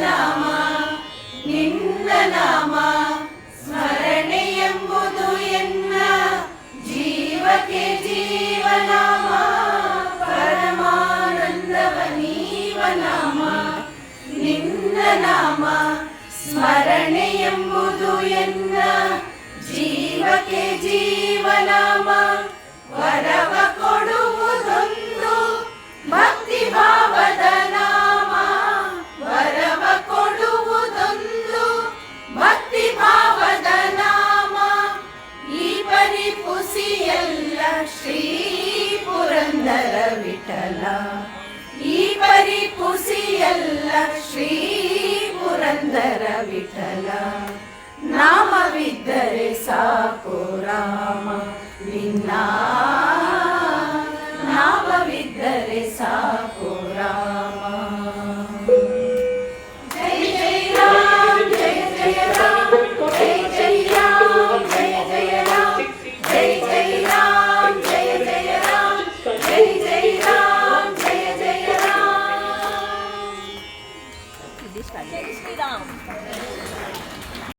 ನಾಮ, ನಿನ್ನ ನಾಮ ಸ್ಮರಣೆ ಎಂಬುದು ಎನ್ನ ಜೀವಕ್ಕೆ ಜೀವನಾಮ, ಪರಮಾನಂದವ ನೀವ ನಾಮ, ನಿನ್ನ ನಾಮ ಸ್ಮರಣೆ ಎಂಬುದು ಎನ್ನ ಜೀವಕ್ಕೆ ಜೀವ ಶ್ರೀ ಪುರಂದರ ವಿಠಲ ಈ ಪರಿಪುಸಿಯಲ್ಲ ಶ್ರೀ ಪುರಂದರ ವಿಠಲ ನಾಮವಿದ್ದರೆ ಸಾಕು Rama. dish. Okay, me down.